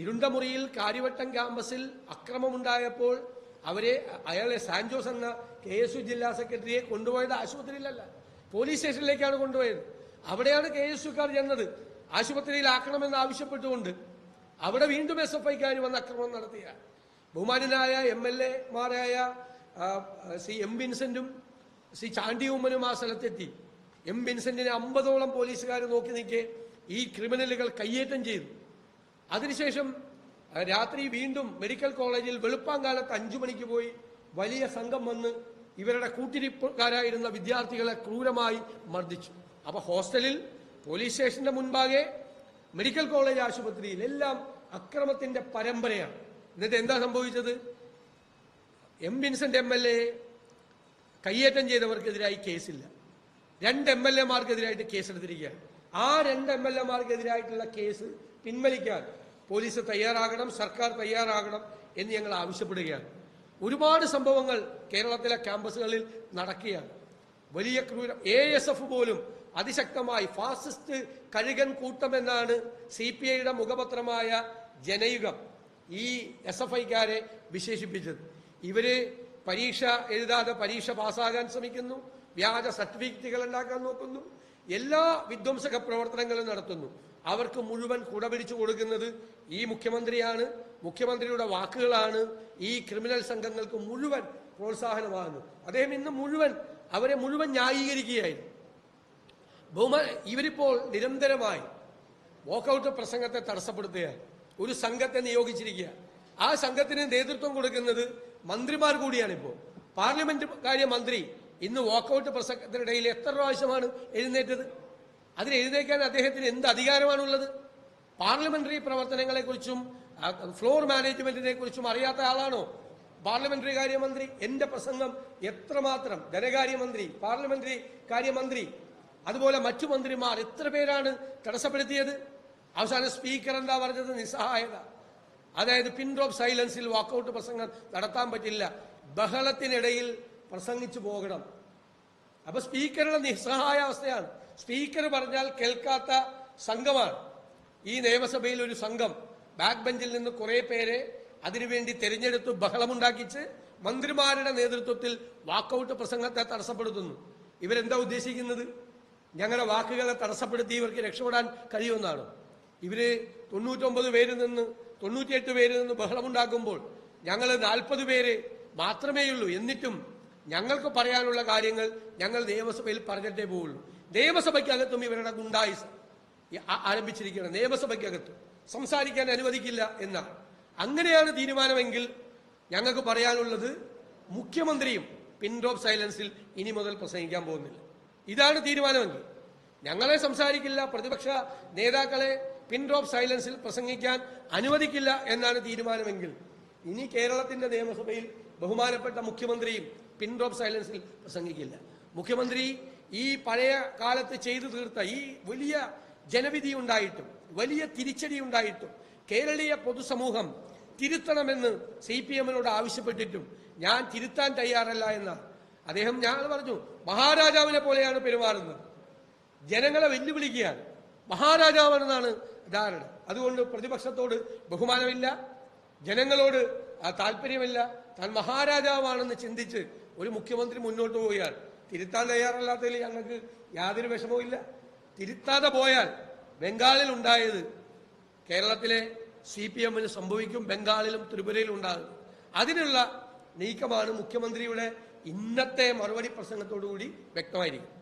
ഇരുണ്ട മുറിയിൽ കാര്യവട്ടം ക്യാമ്പസിൽ അക്രമമുണ്ടായപ്പോൾ അവരെ അയാളെ സാൻജോസ് എന്ന കെ എസ് യു ജില്ലാ സെക്രട്ടറിയെ കൊണ്ടുപോയത് ആശുപത്രിയിലല്ല പോലീസ് സ്റ്റേഷനിലേക്കാണ് കൊണ്ടുപോയത്. അവിടെയാണ് കെ എസ് യുക്കാർ ചെന്നത്. ആശുപത്രിയിൽ ആക്കണമെന്ന് ആവശ്യപ്പെട്ടുകൊണ്ട് അവിടെ വീണ്ടും എസ് എഫ് ഐക്കാർ വന്ന് അക്രമം നടത്തിയ. ബഹുമാനായ എം എൽ എ മാരായ സി എം വിൻസെന്റും സി ചാണ്ടി ഉമ്മനും ആ സ്ഥലത്തെത്തി. എം വിൻസെന്റിനെ അമ്പതോളം പോലീസുകാർ നോക്കി നിൽക്കെ ഈ ക്രിമിനലുകൾ കയ്യേറ്റം ചെയ്തു. അതിനുശേഷം രാത്രി വീണ്ടും മെഡിക്കൽ കോളേജിൽ വെളുപ്പാങ്കാലത്ത് അഞ്ചു മണിക്ക് പോയി വലിയ സംഘം വന്ന് ഇവരുടെ കൂട്ടിരിപ്പുകാരായിരുന്ന വിദ്യാർത്ഥികളെ ക്രൂരമായി മർദ്ദിച്ചു. അപ്പൊ ഹോസ്റ്റലിൽ പോലീസ് സ്റ്റേഷന്റെ മുൻപാകെ മെഡിക്കൽ കോളേജ് ആശുപത്രിയിൽ എല്ലാം അക്രമത്തിന്റെ പരമ്പരയാണ്. എന്നിട്ട് എന്താ സംഭവിച്ചത്? M Vincent M L A കയ്യേറ്റം ചെയ്തവർക്കെതിരായി കേസില്ല. രണ്ട് എം എൽ എമാർക്കെതിരായിട്ട് കേസെടുത്തിരിക്കുകയാണ്. ആ രണ്ട് എം എൽ എമാർക്കെതിരായിട്ടുള്ള കേസ് പിൻവലിക്കാൻ പോലീസ് തയ്യാറാകണം സർക്കാർ തയ്യാറാകണം എന്ന് ഞങ്ങൾ ആവശ്യപ്പെടുകയാണ്. ഒരുപാട് സംഭവങ്ങൾ കേരളത്തിലെ ക്യാമ്പസുകളിൽ നടക്കുകയാണ്. വലിയ ക്രൂരം എ എസ് എഫ് പോലും അതിശക്തമായി ഫാസിസ്റ്റ് കഴുകൻ കൂട്ടമെന്നാണ് സി പി ഐയുടെ മുഖപത്രമായ ജനയുഗം ഈ എസ് എഫ് ഐക്കാരെ വിശേഷിപ്പിച്ചത്. ഇവർ പരീക്ഷ എഴുതാതെ പരീക്ഷ പാസ്സാകാൻ ശ്രമിക്കുന്നു വ്യാജ സർട്ടിഫിക്കറ്റുകൾ ഉണ്ടാക്കാൻ നോക്കുന്നു എല്ലാ വിധ്വംസക പ്രവർത്തനങ്ങളും നടത്തുന്നു. അവർക്ക് മുഴുവൻ കുടപിടിച്ചു കൊടുക്കുന്നത് ഈ മുഖ്യമന്ത്രിയാണ്. മുഖ്യമന്ത്രിയുടെ വാക്കുകളാണ് ഈ ക്രിമിനൽ സംഘങ്ങൾക്ക് മുഴുവൻ പ്രോത്സാഹനമാകുന്നത്. അദ്ദേഹം ഇന്ന് മുഴുവൻ അവരെ മുഴുവൻ ന്യായീകരിക്കുകയായിരുന്നു. ബഹുമാ ഇവരിപ്പോൾ നിരന്തരമായി വോക്കൗട്ട് പ്രസംഗത്തെ തടസ്സപ്പെടുത്തുകയാണ്. ഒരു സംഘത്തെ നിയോഗിച്ചിരിക്കുക ആ സംഘത്തിന് നേതൃത്വം കൊടുക്കുന്നത് മന്ത്രിമാർ കൂടിയാണ് ഇപ്പോൾ പാർലമെന്റ് കാര്യ മന്ത്രി ഇന്ന് വാക്കൌട്ട് പ്രസംഗത്തിനിടയിൽ എത്ര പ്രാവശ്യമാണ് എഴുന്നേറ്റത്? അതിന് എഴുന്നേക്കാൻ അദ്ദേഹത്തിന് എന്ത് അധികാരമാണുള്ളത്? പാർലമെന്ററി പ്രവർത്തനങ്ങളെക്കുറിച്ചും ഫ്ലോർ മാനേജ്മെന്റിനെ കുറിച്ചും അറിയാത്ത ആളാണോ? പാർലമെന്ററി കാര്യമന്ത്രി എന്റെ പ്രസംഗം എത്രമാത്രം ധനകാര്യമന്ത്രി പാർലമെന്ററി കാര്യമന്ത്രി അതുപോലെ മറ്റു മന്ത്രിമാർ എത്ര പേരാണ് തടസ്സപ്പെടുത്തിയത്? അവസാന സ്പീക്കർ എന്താ പറഞ്ഞത്? നിസ്സഹായത. അതായത് പിൻ ഡ്രോപ്പ് സൈലൻസിൽ വാക്കൌട്ട് പ്രസംഗം നടത്താൻ പറ്റില്ല. ബഹളത്തിനിടയിൽ പ്രസംഗിച്ചു പോകണം. അപ്പൊ സ്പീക്കറുടെ നിസ്സഹായ അവസ്ഥയാണ്. സ്പീക്കർ പറഞ്ഞാൽ കേൾക്കാത്ത സംഘമാണ്. ഈ നിയമസഭയിൽ ഒരു സംഘം. ബാക്ക് ബെഞ്ചിൽ നിന്ന് കുറെ പേരെ അതിനുവേണ്ടി തെരഞ്ഞെടുത്ത് ബഹളമുണ്ടാക്കിച്ച് മന്ത്രിമാരുടെ നേതൃത്വത്തിൽ വാക്കൌട്ട് പ്രസംഗത്തെ തടസ്സപ്പെടുത്തുന്നു. ഇവരെന്താ ഉദ്ദേശിക്കുന്നത്? ഞങ്ങളുടെ വാക്കുകളെ തടസ്സപ്പെടുത്തി ഇവർക്ക് രക്ഷപ്പെടാൻ കഴിയുമെന്നാണ്. ഇവർ തൊണ്ണൂറ്റൊമ്പത് പേരിൽ നിന്ന് തൊണ്ണൂറ്റിയെട്ട് പേരിൽ നിന്ന് ബഹളമുണ്ടാക്കുമ്പോൾ ഞങ്ങൾ നാൽപ്പത് പേര് മാത്രമേയുള്ളൂ. എന്നിട്ടും ഞങ്ങൾക്ക് പറയാനുള്ള കാര്യങ്ങൾ ഞങ്ങൾ നിയമസഭയിൽ പറഞ്ഞിട്ടേ പോവുള്ളൂ. നിയമസഭയ്ക്കകത്തും ഇവരുടെ ഗുണ്ടായുസ് ആരംഭിച്ചിരിക്കുകയാണ്. നിയമസഭയ്ക്കകത്തും സംസാരിക്കാൻ അനുവദിക്കില്ല എന്നാണ്. അങ്ങനെയാണ് തീരുമാനമെങ്കിൽ ഞങ്ങൾക്ക് പറയാനുള്ളത് മുഖ്യമന്ത്രിയും പിൻ ഡ്രോപ്പ് സൈലൻസിൽ ഇനി മുതൽ പ്രസംഗിക്കാൻ പോകുന്നില്ല. ഇതാണ് തീരുമാനമെങ്കിൽ ഞങ്ങളെ സംസാരിക്കില്ല പ്രതിപക്ഷ നേതാക്കളെ പിൻ ഡ്രോപ്പ് സൈലൻസിൽ പ്രസംഗിക്കാൻ അനുവദിക്കില്ല എന്നാണ് തീരുമാനമെങ്കിൽ ഇനി കേരളത്തിന്റെ നിയമസഭയിൽ ബഹുമാനപ്പെട്ട മുഖ്യമന്ത്രിയും പിൻ ഡ്രോപ്പ് സൈലൻസിൽ പ്രസംഗിക്കില്ല. മുഖ്യമന്ത്രി ഈ പഴയ കാലത്ത് ചെയ്തു തീർത്ത ഈ വലിയ ജനവിധി ഉണ്ടായിട്ടും വലിയ തിരിച്ചടി ഉണ്ടായിട്ടും കേരളീയ പൊതുസമൂഹം തിരുത്തണമെന്ന് സി പി എമ്മിനോട് ആവശ്യപ്പെട്ടിട്ടും ഞാൻ തിരുത്താൻ തയ്യാറല്ല എന്ന് അദ്ദേഹം ഞാൻ പറഞ്ഞു മഹാരാജാവിനെ പോലെയാണ് പെരുമാറുന്നത്. ജനങ്ങളെ വെല്ലുവിളിക്കുകയാണ്. മഹാരാജാവാണെന്നാണ് ധാരണ. അതുകൊണ്ട് പ്രതിപക്ഷത്തോട് ബഹുമാനമില്ല ജനങ്ങളോട് താല്പര്യമില്ല. താൻ മഹാരാജാവാണെന്ന് ചിന്തിച്ച് ഒരു മുഖ്യമന്ത്രി മുന്നോട്ട് പോയാൽ തിരുത്താൻ തയ്യാറല്ലാത്തതിൽ ഞങ്ങൾക്ക് യാതൊരു വിഷമവും ഇല്ല. തിരുത്താതെ പോയാൽ ബംഗാളിൽ ഉണ്ടായത് കേരളത്തിലെ സി പി എമ്മിന് സംഭവിക്കും ബംഗാളിലും ത്രിപുരയിലും ഉണ്ടാകും. അതിനുള്ള നീക്കമാണ് മുഖ്യമന്ത്രിയുടെ ഇന്നത്തെ മറുപടി പ്രസംഗത്തോടുകൂടി വ്യക്തമായിരിക്കും.